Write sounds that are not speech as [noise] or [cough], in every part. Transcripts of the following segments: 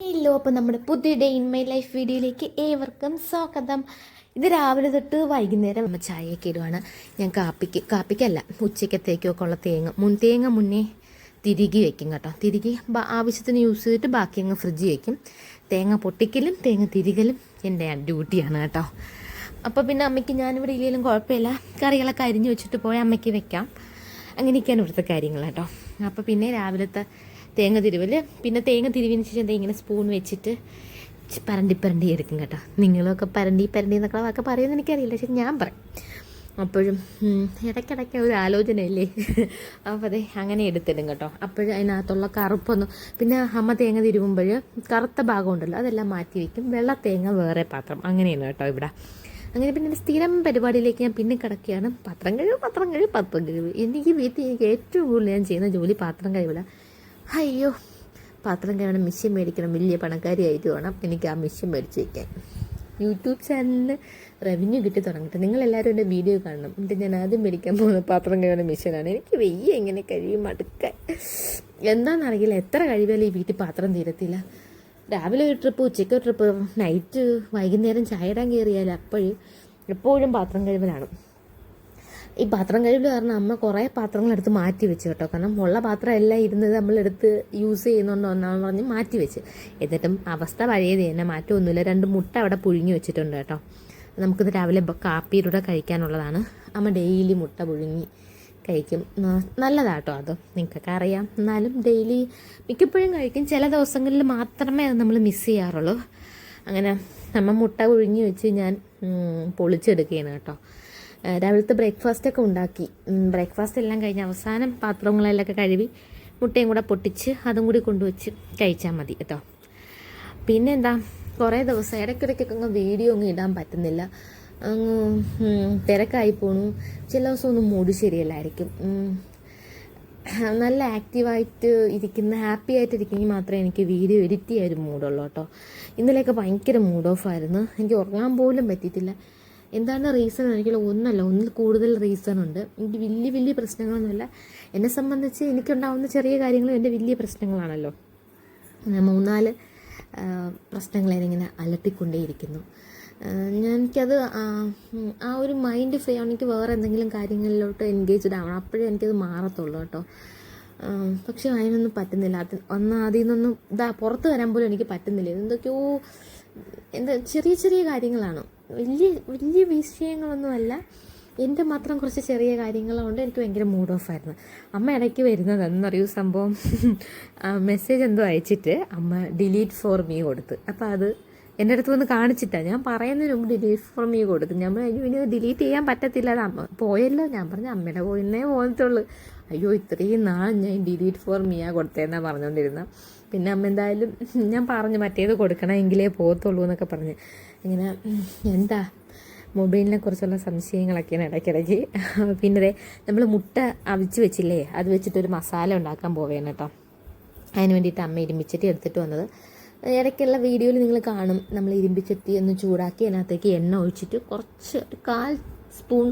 Hello അപ്പോൾ നമ്മുടെ പുതിയ ഡേ ഇൻ മൈ ലൈഫ് വീഡിയോയിലേക്ക് ഏവർക്കും സ്വാഗതം. ഇത് രാവിലെ തൊട്ട് വൈകുന്നേരം നമ്മൾ ചായയൊക്കെ ഇടുവാണ്. ഞാൻ കാപ്പിക്ക് കാപ്പിക്കല്ല ഉച്ചക്കത്തേക്കൊക്കെ ഉള്ള തേങ്ങ മുൻ തേങ്ങ മുന്നേ തിരികെ വെക്കും കേട്ടോ. തിരികെ ആവശ്യത്തിന് യൂസ് ചെയ്തിട്ട് ബാക്കി അങ്ങ് ഫ്രിഡ്ജിൽ വെക്കും. തേങ്ങ പൊട്ടിക്കലും തേങ്ങ തിരികലും എന്റെ ഡ്യൂട്ടിയാണ് കേട്ടോ. അപ്പോൾ പിന്നെ അമ്മയ്ക്ക് ഞാനിവിടെ ഇല്ലെങ്കിലും കുഴപ്പമില്ല. കറികളൊക്കെ അരിഞ്ഞു വെച്ചിട്ട് പോയാൽ അമ്മയ്ക്ക് വെക്കാം. അങ്ങനെയൊക്കെയാണ് ഇവിടുത്തെ കാര്യങ്ങൾ കേട്ടോ. അപ്പോൾ പിന്നെ രാവിലത്തെ തേങ്ങ തിരുവൽ പിന്നെ തേങ്ങ തിരുവിന് ശേഷം ഇങ്ങനെ സ്പൂൺ വെച്ചിട്ട് പരണ്ടി പരണ്ടി എടുക്കും കേട്ടോ. നിങ്ങളൊക്കെ പരണ്ടി പരണ്ടി എന്നൊക്കെ വാക്ക് പറയുമെന്ന് എനിക്കറിയില്ല. പക്ഷെ ഞാൻ പറയും. അപ്പോഴും ഇടയ്ക്കിടയ്ക്ക് ഒരു ആലോചനയല്ലേ? [laughs] അപ്പോൾ അതെ അങ്ങനെ എടുത്തിടും കേട്ടോ. അപ്പോഴും അതിനകത്തുള്ള കറുപ്പൊന്നും. പിന്നെ അമ്മ തേങ്ങ തിരുവുമ്പോൾ കറുത്ത ഭാഗം ഉണ്ടല്ലോ അതെല്ലാം മാറ്റി വയ്ക്കും വെള്ള തേങ്ങ വേറെ പാത്രം. അങ്ങനെയാണ് കേട്ടോ ഇവിടെ. അങ്ങനെ പിന്നെ എന്റെ സ്ഥിരം പരിപാടിയിലേക്ക് ഞാൻ പിന്നെ കിടക്കുകയാണ്. പത്രം കഴിവ് പത്രം കഴിവ് പത്രം കഴിവ്. എനിക്ക് വീട്ടിൽ എനിക്ക് ഏറ്റവും കൂടുതൽ ഞാൻ ചെയ്യുന്ന ജോലി പാത്രം കഴിവില്ല അയ്യോ പാത്രം കഴിയണം മിഷ്യൻ മേടിക്കണം വലിയ പണക്കാരിയായിട്ട് വേണം എനിക്ക് ആ മിഷ്യൻ മേടിച്ച് വയ്ക്കാൻ യൂട്യൂബ് ചാനലിന് റവന്യൂ കിട്ടി തുടങ്ങട്ടെ നിങ്ങളെല്ലാവരും എന്റെ വീഡിയോ കാണണം. എന്നിട്ട് ഞാൻ ആദ്യം മേടിക്കാൻ പോകുന്ന പാത്രം കഴിയുന്ന മിഷ്യനാണ് എനിക്ക് വെയ്യ എങ്ങനെ കഴിയും മടുക്കാൻ. എന്താണെന്നറിയില്ല എത്ര കഴിവാലും ഈ വീട്ടിൽ പാത്രം തീരത്തില്ല. രാവിലെ ഒരു ട്രിപ്പ് ഉച്ചയ്ക്ക് ഒരു ട്രിപ്പ് നൈറ്റ് വൈകുന്നേരം ചായ ഇടാൻ കയറിയാൽ അപ്പോഴും എപ്പോഴും പാത്രം കഴിവലാണ് ഈ പാത്രം കഴിവിൽ കാരണം അമ്മ കുറേ പാത്രങ്ങൾ എടുത്ത് മാറ്റി വെച്ച് കേട്ടോ. കാരണം ഉള്ള പാത്രം എല്ലാം ഇരുന്നത് നമ്മളെടുത്ത് യൂസ് ചെയ്യുന്നുണ്ടോ എന്നാണെന്ന് പറഞ്ഞ് മാറ്റി വെച്ച്. എന്നിട്ടും അവസ്ഥ പഴയത് തന്നെ മാറ്റമൊന്നുമില്ല. രണ്ട് മുട്ട അവിടെ പുഴുങ്ങി വെച്ചിട്ടുണ്ട് കേട്ടോ. നമുക്കിത് രാവിലെ കാപ്പിയിലൂടെ കഴിക്കാനുള്ളതാണ്. അമ്മ ഡെയിലി മുട്ട പുഴുങ്ങി കഴിക്കും. നല്ലതാട്ടോ അത്. നിങ്ങൾക്കൊക്കെ അറിയാം. എന്നാലും ഡെയിലി മിക്കപ്പോഴും കഴിക്കും. ചില ദിവസങ്ങളിൽ മാത്രമേ അത് നമ്മൾ മിസ് ചെയ്യാറുള്ളൂ. അങ്ങനെ അമ്മ മുട്ട പുഴുങ്ങി വെച്ച് ഞാൻ പൊളിച്ചെടുക്കുകയാണ് കേട്ടോ. രാവിലത്തെ ബ്രേക്ക്ഫാസ്റ്റ് ഒക്കെ ഉണ്ടാക്കി. ബ്രേക്ക്ഫാസ്റ്റ് എല്ലാം കഴിഞ്ഞ് അവസാനം പാത്രങ്ങളെല്ലാം കഴുകി മുട്ടയും കൂടെ പൊട്ടിച്ച് അതും കൂടി കൊണ്ടുവച്ച് കഴിച്ചാൽ മതി കേട്ടോ. പിന്നെ എന്താ കുറേ ദിവസം ഇടയ്ക്കിടയ്ക്കൊക്കെ അങ്ങ് വീഡിയോ ഒന്നും ഇടാൻ പറ്റുന്നില്ല. അങ്ങ് തിരക്കായി പോണു. ചില ദിവസം ഒന്നും മൂഡ് ശരിയല്ലായിരിക്കും. നല്ല ആക്റ്റീവായിട്ട് ഇരിക്കുന്ന ഹാപ്പി ആയിട്ട് ഇരിക്കുമെങ്കിൽ മാത്രമേ എനിക്ക് വീഡിയോ എഡിറ്റ് ചെയ്യാൻ ഒരു മൂഡുള്ളൂ കേട്ടോ. ഇന്നലെയൊക്കെ ഭയങ്കര മൂഡ് ഓഫ് ആയിരുന്നു. എനിക്ക് ഉറങ്ങാൻ പോലും പറ്റിയിട്ടില്ല. എന്താണ് റീസൺ എനിക്കുള്ള ഒന്നല്ല ഒന്നിൽ കൂടുതൽ റീസൺ ഉണ്ട്. എനിക്ക് വലിയ വലിയ പ്രശ്നങ്ങളൊന്നുമില്ല. എന്നെ സംബന്ധിച്ച് എനിക്കുണ്ടാവുന്ന ചെറിയ കാര്യങ്ങളും എന്റെ വലിയ പ്രശ്നങ്ങളാണല്ലോ. ഞാൻ മൂന്നാൽ പ്രശ്നങ്ങൾ എന്നിങ്ങനെ അലട്ടിക്കൊണ്ടേയിരിക്കുന്നു. എനിക്കത് ആ, ഒരു മൈൻഡ് ഫ്രീ ആണ്. എനിക്ക് വേറെ എന്തെങ്കിലും കാര്യങ്ങളിലോട്ട് എൻഗേജ്ഡ് ആവണം. അപ്പോഴേ എനിക്കത് മാറത്തുള്ളൂ കേട്ടോ. പക്ഷെ അതിനൊന്നും പറ്റുന്നില്ല. അത് ഒന്ന് അതിൽ നിന്നൊന്നും ഇതാ പുറത്ത് വരാൻ പോലും എനിക്ക് പറ്റുന്നില്ല. എന്തൊക്കെയോ എന്താ ചെറിയ ചെറിയ കാര്യങ്ങളാണ്. വലിയ വലിയ വിഷയങ്ങളൊന്നുമല്ല എന്റെ മാത്രം കുറച്ച് ചെറിയ കാര്യങ്ങളുണ്ട്. എനിക്ക് ഭയങ്കര മൂഡ് ഓഫ് ആയിരുന്നു. അമ്മ ഇടയ്ക്ക് വരുന്നത് എന്നറിയൂ സംഭവം? മെസ്സേജ് എന്തോ അയച്ചിട്ട് അമ്മ ഡിലീറ്റ് ഫോർ മീ കൊടുത്ത്. അപ്പോൾ അത് എന്റെ അടുത്ത് വന്ന് കാണിച്ചിട്ടാണ് ഞാൻ പറയുന്നതിന് മുമ്പ് ഡിലീറ്റ് ഫോർ മീ കൊടുത്ത്. ഞാൻ അയ്യോ ഇനി ഡിലീറ്റ് ചെയ്യാൻ പറ്റത്തില്ല. അത് അമ്മ പോയല്ലോ. ഞാൻ പറഞ്ഞു അമ്മയുടെ പോയിന്നേ പോകത്തുള്ളൂ. അയ്യോ ഇത്രയും നാൾ ഞാൻ ഡിലീറ്റ് ഫോർ മീയാണ് കൊടുത്തതെന്നാണ് പറഞ്ഞുകൊണ്ടിരുന്ന പിന്നെ അമ്മ എന്തായാലും ഞാൻ പറഞ്ഞു മറ്റേത് കൊടുക്കണമെങ്കിലേ പോകത്തുള്ളൂ എന്നൊക്കെ പറഞ്ഞ്. ഇങ്ങനെ എന്താ? മൊബൈലിനെ കുറിച്ചുള്ള സംശയങ്ങളൊക്കെയാണ് ഇടയ്ക്കിടയ്ക്ക്. പിന്നെ ദേ നമ്മൾ മുട്ട അവിച്ച് വെച്ചില്ലേ? അത് വെച്ചിട്ട് ഒരു മസാല ഉണ്ടാക്കാൻ പോവുകയാണ് കേട്ടോ അതിന് വേണ്ടിയിട്ട് അമ്മ ഇരുമ്പിച്ചട്ടി എടുത്തിട്ട് വന്നത്. ഇടയ്ക്കുള്ള വീഡിയോയിൽ നിങ്ങൾ കാണും. നമ്മൾ ഇരുമ്പിച്ചട്ടി ഒന്ന് ചൂടാക്കി അതിനകത്തേക്ക് എണ്ണ ഒഴിച്ചിട്ട് കുറച്ച് ഒരു കാൽ സ്പൂൺ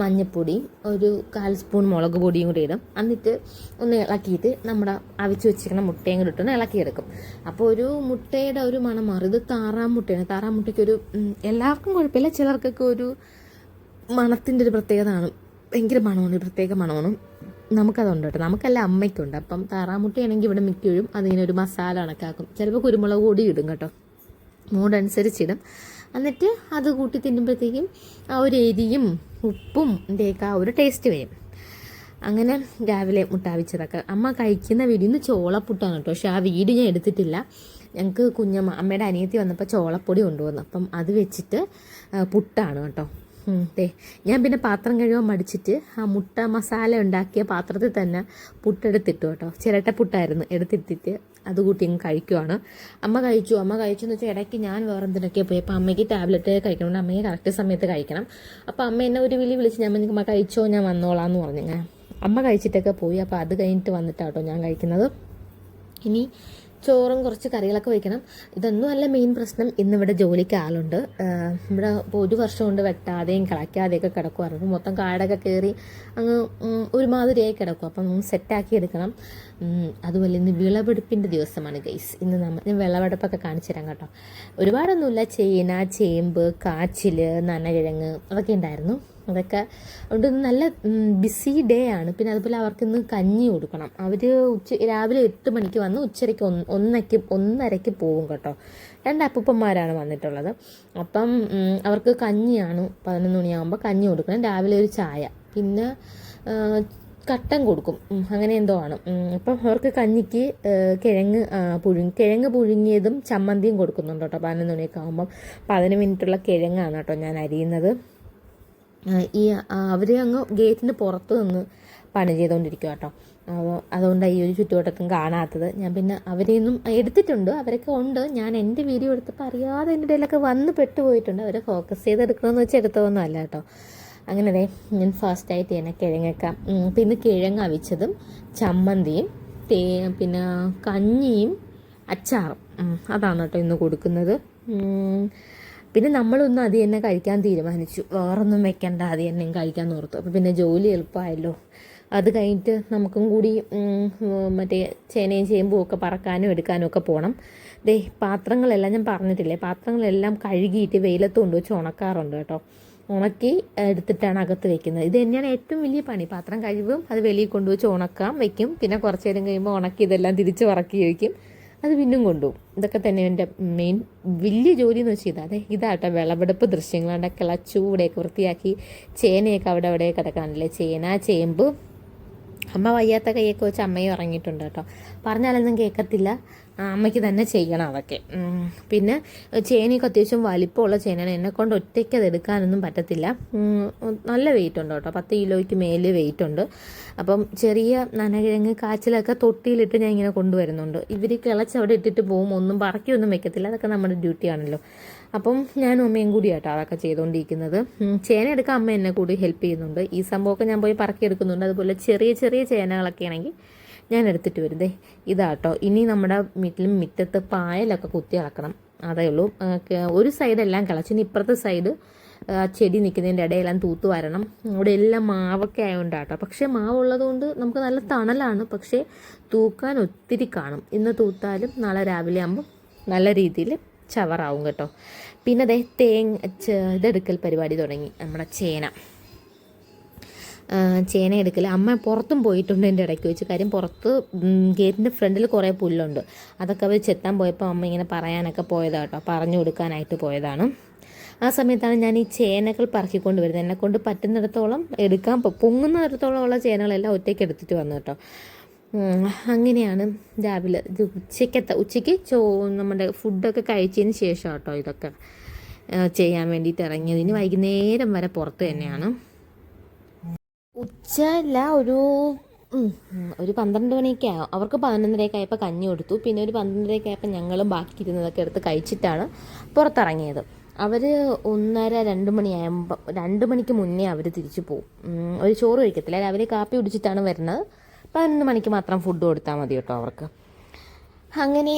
മഞ്ഞൾപ്പൊടിയും ഒരു കാൽ സ്പൂൺ മുളക് പൊടിയും കൂടി ഇടും. എന്നിട്ട് ഒന്ന് ഇളക്കിയിട്ട് നമ്മുടെ അവിച്ച് വെച്ചിരിക്കുന്ന മുട്ടയും കൂടി ഇട്ടൊന്ന് ഇളക്കിയെടുക്കും. അപ്പോൾ ഒരു മുട്ടയുടെ ഒരു മണം മാറും. ഇത് താറാം മുട്ടയാണ്. താറാം മുട്ടയ്ക്ക് ഒരു എല്ലാവർക്കും കുഴപ്പമില്ല. ചിലർക്കൊക്കെ ഒരു മണത്തിന്റെ ഒരു പ്രത്യേകതയാണ്. ഭയങ്കര മണമാണ് പ്രത്യേക മണമാണ്. നമുക്കതുണ്ട് കേട്ടോ. നമുക്കല്ല അമ്മയ്ക്കുണ്ട്. അപ്പം താറാമുട്ടയാണെങ്കിൽ ഇവിടെ മിക്കഴും അതിങ്ങനെ ഒരു മസാല കണക്കാക്കും. ചിലപ്പോൾ കുരുമുളക് കൂടി ഇടും കേട്ടോ. മൂടനുസരിച്ചിടും എന്നിട്ട് അത് കൂട്ടി തിന്നുമ്പോഴത്തേക്കും ആ ഒരു എരിയും ഉപ്പും ഒക്കെ ആ ഒരു ടേസ്റ്റ് വരും. അങ്ങനെ രാവിലെ മുട്ടാവിച്ചതൊക്കെ. അമ്മ കഴിക്കുന്ന വീഡിയോ ഇന്ന് ചോളപ്പുട്ടാണ് കേട്ടോ. പക്ഷെ ആ വീഡിയോ ഞാൻ എടുത്തിട്ടില്ല. ഞങ്ങൾക്ക് കുഞ്ഞമ്മ അമ്മയുടെ അനിയത്തി വന്നപ്പോൾ ചോളപ്പൊടി കൊണ്ടുവന്നു. അപ്പം അത് വെച്ചിട്ട് പുട്ടാണ് കേട്ടോ. ദേ ഞാൻ പിന്നെ പാത്രം കഴുകാൻ മടിച്ചിട്ട് ആ മുട്ട മസാല ഉണ്ടാക്കിയ പാത്രത്തിൽ തന്നെ പുട്ടെടുത്തിട്ടു കേട്ടോ. ചിരട്ട പുട്ടായിരുന്നു എടുത്തിട്ടിട്ട്. അത് കൂട്ടി അങ്ങ് കഴിക്കുവാണ്. അമ്മ കഴിച്ചു. അമ്മ കഴിച്ചു എന്ന് വെച്ചാൽ ഇടയ്ക്ക് ഞാൻ വേറെ എന്തിനൊക്കെ പോയി. അപ്പോൾ അമ്മയ്ക്ക് ടാബ്ലറ്റ് കഴിക്കണം. അമ്മയെ കറക്റ്റ് സമയത്ത് കഴിക്കണം. അപ്പോൾ അമ്മ എന്നെ ഒരു വിളി വിളിച്ച് ഞാൻ അമ്മ കഴിച്ചോ? ഞാൻ വന്നോളാം എന്ന് പറഞ്ഞു അമ്മ കഴിച്ചിട്ടൊക്കെ പോയി. അപ്പോൾ അത് കഴിഞ്ഞിട്ട് വന്നിട്ടാട്ടോ ഞാൻ കഴിക്കുന്നത്. ഇനി ചോറും കുറച്ച് കറികളൊക്കെ വയ്ക്കണം. ഇതൊന്നുമല്ല മെയിൻ പ്രശ്നം. ഇന്നിവിടെ ജോലിക്ക് ആളുണ്ട്. ഇവിടെ ഒരു വർഷം കൊണ്ട് വെട്ടാതെയും കളയ്ക്കാതെയൊക്കെ കിടക്കുമായിരുന്നു മൊത്തം കാടൊക്കെ കയറി അങ്ങ് ഒരുമാതിരിയായി കിടക്കും അപ്പം സെറ്റാക്കി എടുക്കണം. അതുപോലെ ഇന്ന് വിളവെടുപ്പിന്റെ ദിവസമാണ് ഗൈസ് ഇന്ന് നമ്മൾ ഞാൻ വിളവെടുപ്പൊക്കെ കാണിച്ചു തരാം കേട്ടോ. ഒരുപാടൊന്നുമില്ല. ചേന ചേമ്പ് കാച്ചിൽ നനകിഴങ്ങ് അതൊക്കെ ഉണ്ടായിരുന്നു. അതൊക്കെ അതുകൊണ്ട് നല്ല ബിസി ഡേ ആണ്. പിന്നെ അതുപോലെ അവർക്ക് ഇന്ന് കഞ്ഞി കൊടുക്കണം. അവർ ഉച്ച രാവിലെ എട്ട് മണിക്ക് വന്ന് ഉച്ചരയ്ക്ക് ഒന്ന് ഒന്നരയ്ക്ക് ഒന്നരയ്ക്ക് പോകും കേട്ടോ. രണ്ട് അപ്പൂപ്പന്മാരാണ് വന്നിട്ടുള്ളത്. അപ്പം അവർക്ക് കഞ്ഞിയാണ് പതിനൊന്ന് മണിയാകുമ്പോൾ കഞ്ഞി കൊടുക്കണം. രാവിലെ ഒരു ചായ. പിന്നെ കട്ടൻ കൊടുക്കും. അങ്ങനെ എന്തോ ആണ്. അപ്പം അവർക്ക് കഞ്ഞിക്ക് കിഴങ്ങ് പുഴു പുഴുങ്ങി കിഴങ്ങ് പുഴുങ്ങിയതും ചമ്മന്തിയും കൊടുക്കുന്നുണ്ട് കേട്ടോ പതിനൊന്ന് മണിയൊക്കെ ആകുമ്പം പതിനൊന്ന് മിനിറ്റുള്ള കിഴങ്ങാണ് കേട്ടോ ഞാൻ അരിയുന്നത്. ഈ അവർ അങ്ങ് ഗേറ്റിന് പുറത്ത് നിന്ന് പണി ചെയ്തുകൊണ്ടിരിക്കുക കേട്ടോ. അപ്പോൾ അതുകൊണ്ടാണ് ഈ ഒരു ചുറ്റുവട്ടത്തും കാണാത്തത്. ഞാൻ പിന്നെ അവരെ നിന്നും എടുത്തിട്ടുണ്ട്. അവരൊക്കെ ഉണ്ട്. ഞാൻ എന്റെ വീഡിയോ എടുത്തപ്പോൾ അറിയാതെ എന്റെ ഇടയിലൊക്കെ വന്ന് പെട്ടുപോയിട്ടുണ്ട്. അവരെ ഫോക്കസ് ചെയ്തെടുക്കണമെന്ന് വെച്ച് എടുത്തതൊന്നും അല്ല കേട്ടോ. അങ്ങനെ അതെ ഞാൻ ഫാസ്റ്റായിട്ട് തന്നെ കിഴങ്ങൊക്കെ. പിന്നെ കിഴങ്ങ് അവിച്ചതും ചമ്മന്തിയും തേ പിന്നെ കഞ്ഞിയും അച്ചാറും. അതാണ് കേട്ടോ ഇന്ന് കൊടുക്കുന്നത്. പിന്നെ നമ്മളൊന്നും അത് തന്നെ കഴിക്കാൻ തീരുമാനിച്ചു. വേറൊന്നും വെക്കണ്ട അത് തന്നെ കഴിക്കാൻ ഓർത്തു. അപ്പോൾ പിന്നെ ജോലി എളുപ്പമായല്ലോ. അത് കഴിഞ്ഞിട്ട് നമുക്കും കൂടി മറ്റേ ചേനയും ചേമ്പും ഒക്കെ പറക്കാനും എടുക്കാനും ഒക്കെ പോകണം ദേ പാത്രങ്ങളെല്ലാം ഞാൻ പറഞ്ഞിട്ടില്ലേ? പാത്രങ്ങളെല്ലാം കഴുകിയിട്ട് വെയിലത്ത് കൊണ്ടുവച്ച് ഉണക്കാറുണ്ട് കേട്ടോ. ഉണക്കി എടുത്തിട്ടാണ് അകത്ത് വെക്കുന്നത്. ഇത് തന്നെയാണ് ഏറ്റവും വലിയ പണി. പാത്രം കഴിവും അത് വെളിയിൽ കൊണ്ടുവച്ച് ഉണക്കാം വെക്കും. പിന്നെ കുറച്ച് നേരം കഴിയുമ്പോൾ ഉണക്കി ഇതെല്ലാം തിരിച്ച് വറക്കി വയ്ക്കും അത് പിന്നും കൊണ്ടുപോകും ഇതൊക്കെ തന്നെ എന്റെ മെയിൻ വലിയ ജോലി എന്ന് വെച്ചാൽ ഇതാ അതെ ഇതാട്ടോ വിളവെടുപ്പ് ദൃശ്യങ്ങളാണ്. കിളച്ചു വൃത്തിയാക്കി ചേനയൊക്കെ അവിടെ അവിടെ കിടക്കാനല്ലേ ചേന ചേമ്പ്. അമ്മ വയ്യാത്ത കൈയൊക്കെ വെച്ച് അമ്മയും ഇറങ്ങിയിട്ടുണ്ട് കേട്ടോ. പറഞ്ഞാലൊന്നും കേൾക്കത്തില്ല. അമ്മയ്ക്ക് തന്നെ ചെയ്യണം അതൊക്കെ. പിന്നെ ചേനയൊക്കെ അത്യാവശ്യം വലിപ്പമുള്ള ചേനയാണ്. എന്നെ കൊണ്ട് ഒറ്റയ്ക്ക് അത് എടുക്കാനൊന്നും പറ്റത്തില്ല. നല്ല വെയിറ്റ് ഉണ്ട് കേട്ടോ. പത്ത് കിലോയ്ക്ക് മേലെ വെയിറ്റ് ഉണ്ട്. അപ്പം ചെറിയ നനകിഴങ്ങ് കാച്ചിലൊക്കെ തൊട്ടിയിലിട്ട് ഞാൻ ഇങ്ങനെ കൊണ്ടുവരുന്നുണ്ട്. ഇവർ കിളച്ച് അവിടെ ഇട്ടിട്ട് പോകും. ഒന്നും പറക്കിയൊന്നും വെക്കത്തില്ല. അതൊക്കെ നമ്മുടെ ഡ്യൂട്ടി ആണല്ലോ. അപ്പം ഞാൻ അമ്മയും കൂടി ആട്ടോ അതൊക്കെ ചെയ്തുകൊണ്ടിരിക്കുന്നത് ചേന എടുക്കാൻ അമ്മ എന്നെ കൂടി ഹെൽപ്പ് ചെയ്യുന്നുണ്ട്. ഈ സംഭവമൊക്കെ ഞാൻ പോയി പറക്കിയെടുക്കുന്നുണ്ട് അതുപോലെ ചെറിയ ചെറിയ ചേനകളൊക്കെ ആണെങ്കിൽ ഞാൻ എടുത്തിട്ട് ദേ ഇതാട്ടോ. ഇനി നമ്മുടെ വീട്ടിൽ മുറ്റത്ത് പായലൊക്കെ കുത്തി ഇളക്കണം അതേ ഉള്ളൂ. ഒരു സൈഡെല്ലാം കിളച്ച്. ഇനി ഇപ്പുറത്തെ സൈഡ് ചെടി നിൽക്കുന്നതിന്റെ ഇടയെല്ലാം തൂത്ത് വരണം. അവിടെ എല്ലാം മാവൊക്കെ ആയതുകൊണ്ടാട്ടോ പക്ഷേ മാവുള്ളത് കൊണ്ട് നമുക്ക് നല്ല തണലാണ്. പക്ഷേ തൂക്കാൻ ഒത്തിരി കാണും. ഇന്ന് തൂത്താലും നാളെ രാവിലെ ആകുമ്പോൾ നല്ല രീതിയിൽ ചവറാവും കേട്ടോ. പിന്നെ ദേ തേങ്ങ ഇതെടുക്കൽ പരിപാടി തുടങ്ങി. നമ്മുടെ ചേന. ചേന എടുക്കില്ല അമ്മ പുറത്തും പോയിട്ടുണ്ട് എന്റെ ഇടയ്ക്ക് വെച്ച്. കാര്യം പുറത്ത് ഗേറ്റിന്റെ ഫ്രണ്ടിൽ കുറേ പുല്ലുണ്ട്. അതൊക്കെ അവർ ചെത്താൻ പോയപ്പോൾ അമ്മ ഇങ്ങനെ പറയാനൊക്കെ പോയതാണ് കേട്ടോ പറഞ്ഞു കൊടുക്കാനായിട്ട് പോയതാണ്. ആ സമയത്താണ് ഞാൻ ഈ ചേനകൾ പറക്കിക്കൊണ്ട് വരുന്നത്. എന്നെ കൊണ്ട് പറ്റുന്നിടത്തോളം എടുക്കാൻ പൊങ്ങുന്നിടത്തോളം ഉള്ള ചേനകളെല്ലാം ഒറ്റയ്ക്ക് എടുത്തിട്ട് വന്നു കേട്ടോ. അങ്ങനെയാണ് രാവിലെ ഇത് ഉച്ചയ്ക്കത്തെ ഉച്ചയ്ക്ക് ചോ നമ്മുടെ ഫുഡൊക്കെ കഴിച്ചതിന് ശേഷം കേട്ടോ ഇതൊക്കെ ചെയ്യാൻ വേണ്ടിയിട്ട് ഇറങ്ങിയത്. ഇനി വൈകുന്നേരം വരെ പുറത്ത് തന്നെയാണ്. ഉച്ച അല്ല ഒരു ഒരു പന്ത്രണ്ട് മണിയൊക്കെ ആകും അവർക്ക് പതിനൊന്നരയൊക്കെ ആയപ്പോൾ കഞ്ഞി കൊടുത്തു. പിന്നെ ഒരു പന്ത്രണ്ടരയൊക്കെ ആയപ്പോൾ ഞങ്ങളും ബാക്കി ഇരുന്നതൊക്കെ എടുത്ത് കഴിച്ചിട്ടാണ് പുറത്തിറങ്ങിയത്. അവർ ഒന്നര രണ്ട് മണിയാകുമ്പോൾ രണ്ട് മണിക്ക് മുന്നേ അവർ തിരിച്ചു പോകും ഒരു ചോറ് കഴിക്കത്തില്ല. രാവിലെ കാപ്പി കുടിച്ചിട്ടാണ് വരുന്നത്. പതിനൊന്ന് മണിക്ക് മാത്രം ഫുഡ് കൊടുത്താൽ മതി കേട്ടോ അവർക്ക്. അങ്ങനെ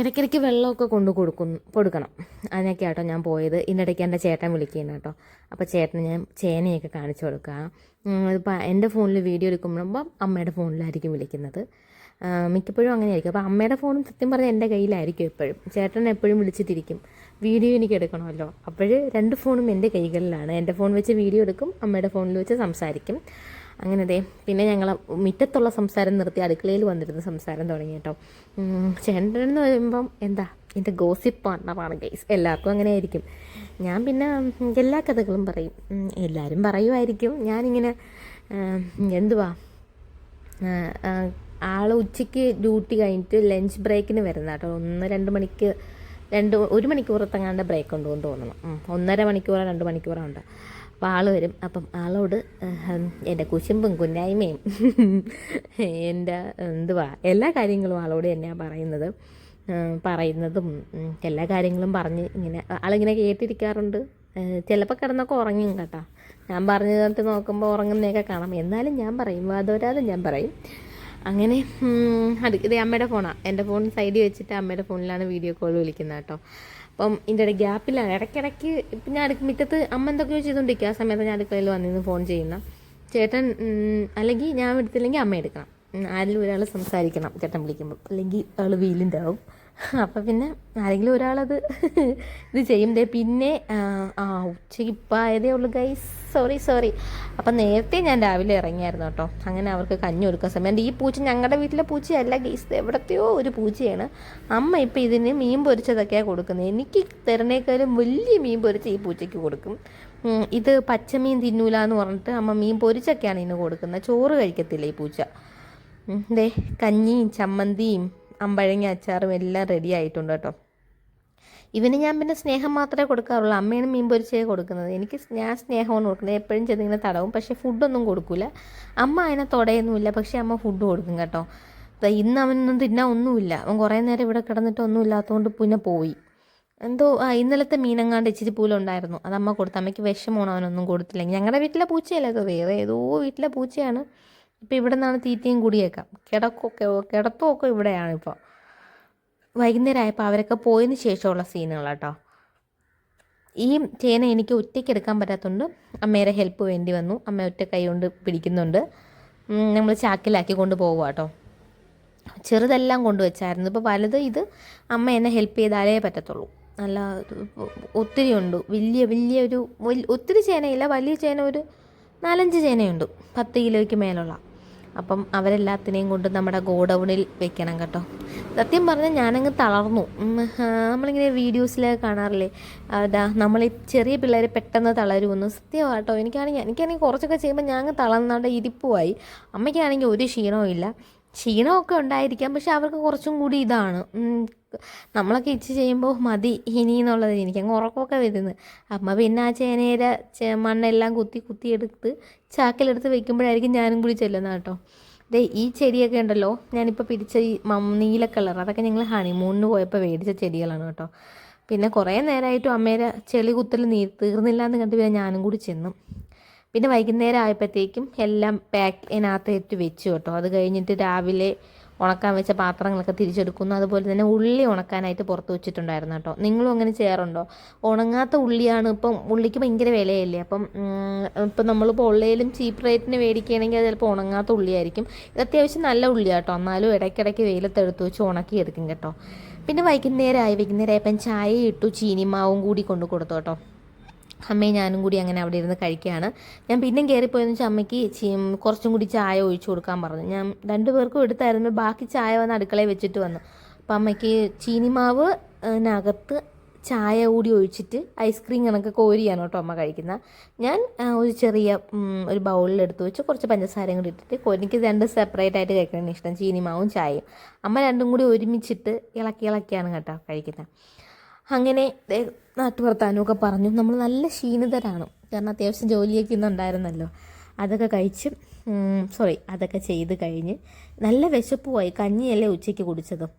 ഇടയ്ക്കിടയ്ക്ക് വെള്ളമൊക്കെ കൊണ്ട് കൊടുക്കും കൊടുക്കണം. അതിനൊക്കെ ആട്ടോ ഞാൻ പോയത്. ഇതിനിടയ്ക്ക് എന്റെ ചേട്ടൻ വിളിക്കുന്നു കേട്ടോ. അപ്പോൾ ചേട്ടന് ഞാൻ ചേനയൊക്കെ കാണിച്ചു കൊടുക്കുക. ഇപ്പം എന്റെ ഫോണിൽ വീഡിയോ എടുക്കുമ്പോൾ അമ്മയുടെ ഫോണിലായിരിക്കും വിളിക്കുന്നത്. മിക്കപ്പോഴും അങ്ങനെ ആയിരിക്കും അപ്പോൾ അമ്മയുടെ ഫോണും സത്യം പറഞ്ഞാൽ എന്റെ കയ്യിലായിരിക്കും എപ്പോഴും. ചേട്ടൻ എപ്പോഴും വിളിച്ചിട്ടിരിക്കും. വീഡിയോ എനിക്ക് എടുക്കണമല്ലോ. അപ്പോൾ രണ്ട് ഫോണും എന്റെ കൈകളിലാണ്. എന്റെ ഫോൺ വെച്ച് വീഡിയോ എടുക്കും അമ്മയുടെ ഫോണിൽ വെച്ച് സംസാരിക്കും. അങ്ങനെ ദേ പിന്നെ ഞങ്ങൾ മുറ്റത്തുള്ള സംസാരം നിർത്തി അടുക്കളയിൽ വന്നിരുന്ന സംസാരം തുടങ്ങി കേട്ടോ. ചേട്ടൻ എന്ന് പറയുമ്പം എന്താ എന്റെ ഗോസിപ്പ് പാർട്ണറാണ് ഗൈസ് എല്ലാവർക്കും അങ്ങനെ ആയിരിക്കും. ഞാൻ പിന്നെ എല്ലാ കഥകളും പറയും. എല്ലാവരും പറയുമായിരിക്കും. ഞാനിങ്ങനെ എന്തുവാ ആൾ ഉച്ചയ്ക്ക് ഡ്യൂട്ടി കഴിഞ്ഞിട്ട് ലഞ്ച് ബ്രേക്കിന് വരുന്ന കേട്ടോ. ഒന്ന് രണ്ട് മണിക്ക് രണ്ട് ഒരു മണിക്കൂറത്തെങ്ങാണ്ട് ബ്രേക്ക് ഉണ്ടെന്ന് തോന്നണം. ഒന്നര മണിക്കൂറോ രണ്ട് മണിക്കൂറോ ഉണ്ട്. അപ്പോൾ ആൾ വരും. അപ്പം ആളോട് എന്റെ കുശുമ്പും കുന്നായ്മയും എന്റെ എന്തുവാ എല്ലാ കാര്യങ്ങളും ആളോട് തന്നെയാണ് പറയുന്നത്. പറയുന്നതും എല്ലാ കാര്യങ്ങളും പറഞ്ഞ് ഇങ്ങനെ ആളിങ്ങനെ കേട്ടിരിക്കാറുണ്ട്. ചിലപ്പോൾ കിടന്നൊക്കെ ഉറങ്ങും കേട്ടോ. ഞാൻ പറഞ്ഞു തന്നിട്ട് നോക്കുമ്പോൾ ഉറങ്ങുന്നതൊക്കെ കാണാം. എന്നാലും ഞാൻ പറയും വാദോരാതെ ഞാൻ പറയും. അങ്ങനെ അത് ഇത് അമ്മയുടെ ഫോണാണ് എന്റെ ഫോൺ സൈഡിൽ വെച്ചിട്ട് അമ്മയുടെ ഫോണിലാണ് വീഡിയോ കോൾ വിളിക്കുന്നത് കേട്ടോ. അപ്പം ഇതിന്റെ ഇടയിൽ ഗ്യാപ്പിലാണ് ഇടയ്ക്കിടയ്ക്ക് ഇപ്പം ഞാൻ അടുക്ക മുറ്റത്ത് അമ്മ എന്തൊക്കെയോ ചെയ്തുകൊണ്ടിരിക്കുക ആ സമയത്ത് ഞാൻ അടുക്കളയിൽ വന്നിരുന്നു ഫോൺ ചെയ്യുന്ന. ചേട്ടൻ അല്ലെങ്കിൽ ഞാൻ എടുത്തില്ലെങ്കിൽ അമ്മ എടുക്കണം. ആരിലും ഒരാൾ സംസാരിക്കണം. ചേട്ടൻ വിളിക്കുമ്പോൾ അല്ലെങ്കിൽ ആൾ വീലിന്റെ ആവും. അപ്പം പിന്നെ ആരെങ്കിലും ഒരാളത് ഇത് ചെയ്യും ദേ പിന്നെ ആ, ഉച്ചയ്ക്ക് ഇപ്പം ആയതേ ഉള്ളൂ ഗൈസ് സോറി സോറി അപ്പം നേരത്തെ ഞാൻ രാവിലെ ഇറങ്ങിയായിരുന്നു കേട്ടോ. അങ്ങനെ അവർക്ക് കഞ്ഞി കൊടുക്കാൻ സമയം. ഈ പൂച്ച ഞങ്ങളുടെ വീട്ടിലെ പൂച്ചയല്ല ഗൈസ് എവിടത്തെയോ ഒരു പൂച്ചയാണ്. അമ്മ ഇപ്പം ഇതിന് മീൻ പൊരിച്ചതൊക്കെയാണ് കൊടുക്കുന്നത് എനിക്ക് തരണേക്കാളും വലിയ മീൻ പൊരിച്ച് ഈ പൂച്ചയ്ക്ക് കൊടുക്കും. ഇത് പച്ചമീൻ തിന്നൂല എന്ന് പറഞ്ഞിട്ട് അമ്മ മീൻ പൊരിച്ചൊക്കെയാണ് ഇതിന് കൊടുക്കുന്നത് ചോറ് കഴിക്കത്തില്ല ഈ പൂച്ച. ദേ കഞ്ഞിയും ചമ്മന്തിയും അമ്പഴങ്ങ അച്ചാറും എല്ലാം റെഡി ആയിട്ടുണ്ട് കേട്ടോ. ഇവന് ഞാൻ പിന്നെ സ്നേഹം മാത്രമേ കൊടുക്കാറുള്ളൂ. അമ്മയാണ് മീൻ പൊരിച്ചേ കൊടുക്കുന്നത്. എനിക്ക് ഞാൻ സ്നേഹമാണ് കൊടുക്കുന്നത്. എപ്പോഴും ചെന്നിങ്ങനെ തടവും. പക്ഷേ ഫുഡൊന്നും കൊടുക്കില്ല അമ്മ അതിനെ തുടയൊന്നുമില്ല. പക്ഷേ അമ്മ ഫുഡ് കൊടുക്കും കേട്ടോ. ഇന്ന് അവനൊന്നും തിന്നാൻ ഒന്നുമില്ല. അവൻ കുറേ നേരം ഇവിടെ കിടന്നിട്ട് ഒന്നും ഇല്ലാത്തതുകൊണ്ട് പിന്നെ പോയി. എന്തോ ഇന്നലത്തെ മീനങ്ങാണ്ട് ഇച്ചിരി പൂലുണ്ടായിരുന്നു അത് അമ്മ കൊടുത്തു. അമ്മയ്ക്ക് വിഷമമാണ് അവനൊന്നും കൊടുത്തില്ലെങ്കിൽ. ഞങ്ങളുടെ വീട്ടിലെ പൂച്ചയല്ല അത്? വേറെ ഏതോ വീട്ടിലെ പൂച്ചയാണ്. ഇപ്പോൾ ഇവിടെ നിന്നാണ് തീറ്റയും കൂടിയേക്കാം. കിടക്കൊക്കെ കിടത്തുമൊക്കെ ഇവിടെയാണ് ഇപ്പോൾ വൈകുന്നേരം ആയപ്പോൾ അവരൊക്കെ പോയതിന് ശേഷമുള്ള സീനുകളാട്ടോ. ഈ ചേന എനിക്ക് ഒറ്റയ്ക്ക് എടുക്കാൻ പറ്റാത്തതുകൊണ്ട് അമ്മയുടെ ഹെൽപ്പ് വേണ്ടി വന്നു. അമ്മ ഒറ്റ കൈ കൊണ്ട് പിടിക്കുന്നുണ്ട്. നമ്മൾ ചാക്കിലാക്കി കൊണ്ട് പോകുക കേട്ടോ ചെറുതെല്ലാം കൊണ്ടുവച്ചായിരുന്നു ഇപ്പോൾ വലുത് ഇത് അമ്മ എന്നെ ഹെൽപ്പ് ചെയ്താലേ പറ്റത്തുള്ളൂ. നല്ല ഒത്തിരി ഉണ്ട്. വലിയ വലിയ ഒരു ഒത്തിരി ചേനയില്ല. വലിയ ചേന ഒരു നാലഞ്ച് ചേനയുണ്ട്. പത്ത് കിലോയ്ക്ക് മേലുള്ള. അപ്പം അവരെല്ലാത്തിനെയും കൊണ്ട് നമ്മുടെ ഗോഡൗണിൽ വെക്കണം കേട്ടോ. സത്യം പറഞ്ഞാൽ ഞാനങ്ങ് തളർന്നു. നമ്മളിങ്ങനെ വീഡിയോസിലൊക്കെ കാണാറില്ലേ? അതാ നമ്മൾ ചെറിയ പിള്ളേർ പെട്ടെന്ന് തളരുമെന്ന്. സത്യമാട്ടോ എനിക്കാണെങ്കിൽ എനിക്കാണെങ്കിൽ കുറച്ചൊക്കെ ചെയ്യുമ്പോൾ ഞാൻ അങ്ങ് തളർന്നാണ്ട് ഇരിപ്പുമായി. അമ്മയ്ക്കാണെങ്കിൽ ഒരു ക്ഷീണവും ഇല്ല. ക്ഷീണമൊക്കെ ഉണ്ടായിരിക്കാം. പക്ഷെ അവർക്ക് കുറച്ചും കൂടി ഇതാണ്. നമ്മളൊക്കെ ഇച്ച് ചെയ്യുമ്പോൾ മതി ഇനി എന്നുള്ളത് എനിക്ക് അങ്ങ് ഉറക്കമൊക്കെ വരുന്നത് അമ്മ പിന്നെ ആ ചേനേര മണ്ണെല്ലാം കുത്തി കുത്തി എടുത്ത് ചാക്കിലെടുത്ത് വെക്കുമ്പോഴായിരിക്കും ഞാനും കൂടി ചെല്ലുന്നത് കേട്ടോ. ദേ ഈ ചെടിയൊക്കെ ഉണ്ടല്ലോ. ഞാനിപ്പോൾ പിടിച്ച ഈ നീല കളർ. അതൊക്കെ ഞങ്ങൾ ഹണിമൂണിന് പോയപ്പോൾ മേടിച്ച ചെടികളാണ് കേട്ടോ. പിന്നെ കുറേ നേരമായിട്ടും അമ്മേരെ ചെളി കുത്തൽ നീ തീർന്നില്ല എന്ന് കണ്ട് പിന്നെ ഞാനും കൂടി ചെന്നു. പിന്നെ വൈകുന്നേരം ആയപ്പോഴത്തേക്കും എല്ലാം പാക്ക് ഇതിനകത്തേറ്റ് വെച്ചു കേട്ടോ. അത് കഴിഞ്ഞിട്ട് രാവിലെ ഉണക്കാൻ വെച്ച പാത്രങ്ങളൊക്കെ തിരിച്ചെടുക്കുന്നു. അതുപോലെ തന്നെ ഉള്ളി ഉണക്കാനായിട്ട് പുറത്ത് വെച്ചിട്ടുണ്ടായിരുന്നു കേട്ടോ. നിങ്ങളും അങ്ങനെ ചെയ്യാറുണ്ടോ? ഉണങ്ങാത്ത ഉള്ളിയാണ് ഇപ്പം ഉള്ളിക്ക് ഭയങ്കര വിലയല്ലേ? അപ്പം ഇപ്പം നമ്മളിപ്പോൾ ഉള്ളിയിലും ചീപ്പ് റേറ്റിന് മേടിക്കുകയാണെങ്കിൽ അത് ചിലപ്പോൾ ഉണങ്ങാത്ത ഉള്ളിയായിരിക്കും. ഇത് അത്യാവശ്യം നല്ല ഉള്ളിയാട്ടോ എന്നാലും ഇടയ്ക്കിടയ്ക്ക് വെയിലത്തെടുത്ത് വെച്ച് ഉണക്കി എടുക്കും കേട്ടോ. പിന്നെ വൈകുന്നേരമായി വൈകുന്നേരം ഇപ്പം ചായ ഇട്ടു. ചീനിമാവും കൂടി കൊണ്ട് കൊടുത്തു കേട്ടോ. അമ്മയും ഞാനും കൂടി അങ്ങനെ അവിടെ ഇരുന്ന് കഴിക്കുകയാണ്. ഞാൻ പിന്നെയും കയറിപ്പോയെന്ന് വെച്ചാൽ അമ്മയ്ക്ക് കുറച്ചും കൂടി ചായ ഒഴിച്ചു കൊടുക്കാൻ പറഞ്ഞു. ഞാൻ രണ്ടു പേർക്കും എടുത്തായിരുന്നു. ബാക്കി ചായ വന്ന് അടുക്കളയിൽ വെച്ചിട്ട് വന്നു. അപ്പം അമ്മയ്ക്ക് ചീനിമാവ് അതിനകത്ത് ചായ കൂടി ഒഴിച്ചിട്ട് ഐസ്ക്രീം കണക്ക് കോരിയാണ് കേട്ടോ അമ്മ കഴിക്കുന്നത്. ഞാൻ ഒരു ചെറിയ ഒരു ബൗളിൽ എടുത്ത് വെച്ച് കുറച്ച് പഞ്ചസാരയും കൂടി ഇട്ടിട്ട് എനിക്ക് രണ്ട് സെപ്പറേറ്റ് ആയിട്ട് കഴിക്കണം ഇഷ്ടം ചീനിമാവും ചായയും. അമ്മ രണ്ടും കൂടി ഒരുമിച്ചിട്ട് ഇളക്കി ഇളക്കിയാണ് കേട്ടോ കഴിക്കുന്നത്. അങ്ങനെ നാട്ടുവർത്താനമൊക്കെ പറഞ്ഞു. നമ്മൾ നല്ല ക്ഷീണിതരാണ്. കാരണം അത്യാവശ്യം ജോലിയൊക്കെ ഇന്നുണ്ടായിരുന്നല്ലോ അതൊക്കെ കഴിച്ച് സോറി അതൊക്കെ ചെയ്ത് കഴിഞ്ഞ് നല്ല വിശപ്പുമായി കഞ്ഞിയല്ലേ ഉച്ചയ്ക്ക് കുടിച്ചതും.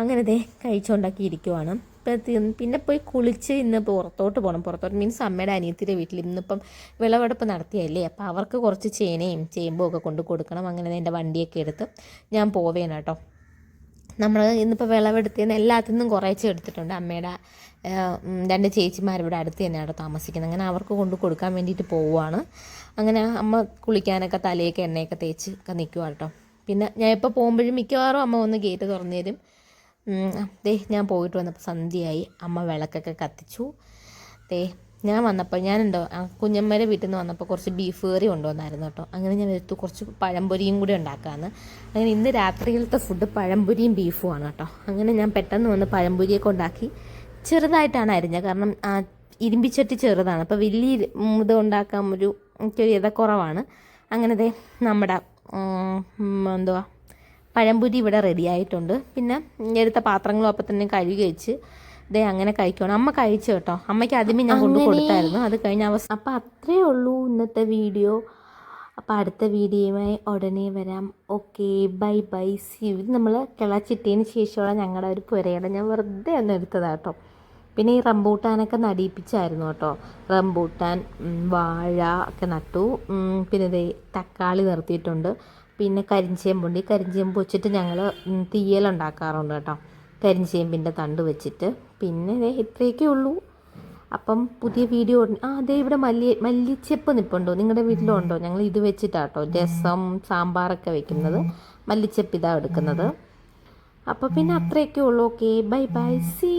അങ്ങനെ ദേ കഴിച്ചുകൊണ്ടാക്കി ഇരിക്കുവാണ്. ഇപ്പം പിന്നെ പോയി കുളിച്ച് ഇന്ന് പുറത്തോട്ട് പോകണം പുറത്തോട്ട് മീൻസ് അമ്മയുടെ അനിയത്തിന്റെ വീട്ടിൽ ഇന്നിപ്പം വിളവെടുപ്പ് നടത്തിയല്ലേ. അപ്പോൾ അവർക്ക് കുറച്ച് ചേനയും ചേമ്പും ഒക്കെ കൊണ്ട് കൊടുക്കണം. അങ്ങനെ എന്റെ വണ്ടിയൊക്കെ എടുത്ത് ഞാൻ പോവേണം കേട്ടോ. നമ്മൾ ഇന്നിപ്പോൾ വിളവെടുത്തതിന് എല്ലാത്തിൽ നിന്നും കുറേശ്ശെ എടുത്തിട്ടുണ്ട്. അമ്മയുടെ രണ്ട് ചേച്ചിമാർ ഇവിടെ അടുത്ത് തന്നെയാണ് താമസിക്കുന്നത്. അങ്ങനെ അവർക്ക് കൊണ്ട് കൊടുക്കാൻ വേണ്ടിയിട്ട് പോവുകയാണ് അങ്ങനെ അമ്മ കുളിക്കാനൊക്കെ തലയൊക്കെ എണ്ണയൊക്കെ തേച്ച് ഒക്കെ നിൽക്കുക കേട്ടോ. പിന്നെ ഞാൻ ഇപ്പോൾ പോകുമ്പോഴും മിക്കവാറും അമ്മ ഒന്ന് ഗേറ്റ് തുറന്നു തരും. ദേ ഞാൻ പോയിട്ട് വന്നപ്പോൾ സന്ധ്യയായി. അമ്മ വിളക്കൊക്കെ കത്തിച്ചു. ദേ ഞാൻ വന്നപ്പോൾ ഞാനുണ്ടോ ആ കുഞ്ഞമ്മയുടെ വീട്ടിൽ നിന്ന് വന്നപ്പോൾ കുറച്ച് ബീഫ് കറി കൊണ്ടുവന്നായിരുന്നു കേട്ടോ. അങ്ങനെ ഞാൻ എടുത്തു കുറച്ച് പഴംപൊരിയും കൂടി ഉണ്ടാക്കാമെന്ന് അങ്ങനെ ഇന്ന് രാത്രിയിലത്തെ ഫുഡ് പഴംപൊരിയും ബീഫുമാണ് കേട്ടോ. അങ്ങനെ ഞാൻ പെട്ടെന്ന് വന്ന് പഴംപൊരിയൊക്കെ ഉണ്ടാക്കി. ചെറുതായിട്ടാണ് അരിഞ്ഞത് കാരണം ഇരുമ്പിച്ചട്ടി ചെറുതാണ്. അപ്പോൾ വലിയ ഇത് ഉണ്ടാക്കാൻ ഒരു എനിക്കൊരു കുറവാണ്. അങ്ങനെ ദേ നമ്മുടെ എന്തുവാ പഴംപൊരി ഇവിടെ റെഡി ആയിട്ടുണ്ട്. പിന്നെ എടുത്ത പാത്രങ്ങളും അപ്പം തന്നെ കഴുകി വെച്ച് ദേ അങ്ങനെ കഴിക്കണം അമ്മ കഴിച്ചു കേട്ടോ. അമ്മയ്ക്ക് ആദ്യമേ ഞാൻ കൊണ്ടു കൊടുത്തായിരുന്നു. അത് കഴിഞ്ഞ അവസ്ഥ അപ്പം അത്രേ ഉള്ളൂ ഇന്നത്തെ വീഡിയോ. അപ്പം അടുത്ത വീഡിയോയുമായി ഉടനെ വരാം. Okay bye bye. സി ഇത് നമ്മൾ കിളച്ചിട്ടതിന് ശേഷമുള്ള ഞങ്ങളുടെ ഒരു പുരയുടെ. ഞാൻ വെറുതെ ഒന്ന് എടുത്തതാണ് കേട്ടോ. പിന്നെ ഈ റംബൂട്ടാനൊക്കെ നടിയിപ്പിച്ചായിരുന്നു കേട്ടോ. റംബൂട്ടാൻ വാഴ ഒക്കെ നട്ടു. പിന്നെ ദേ തക്കാളി നിർത്തിയിട്ടുണ്ട്. പിന്നെ കരിഞ്ചേമ്പുണ്ട് ഈ കരിഞ്ചേമ്പ് വെച്ചിട്ട് ഞങ്ങൾ തീയലുണ്ടാക്കാറുണ്ട് കേട്ടോ. കരിഞ്ചേമ്പിന്റെ തണ്ട് വെച്ചിട്ട്. പിന്നെ ഇത്രയൊക്കെ ഉള്ളൂ. അപ്പം പുതിയ വീഡിയോ ആ അതെ ഇവിടെ മല്ലി മല്ലിച്ചെപ്പ് നിൽപ്പുണ്ടോ നിങ്ങളുടെ വീട്ടിലുണ്ടോ? ഞങ്ങൾ ഇത് വെച്ചിട്ടാട്ടോ രസം സാമ്പാറൊക്കെ വെക്കുന്നത്. മല്ലിച്ചെപ്പ് ഇതാ എടുക്കുന്നത്. അപ്പോൾ പിന്നെ അത്രയൊക്കെ ഉള്ളൂ. Okay bye bye C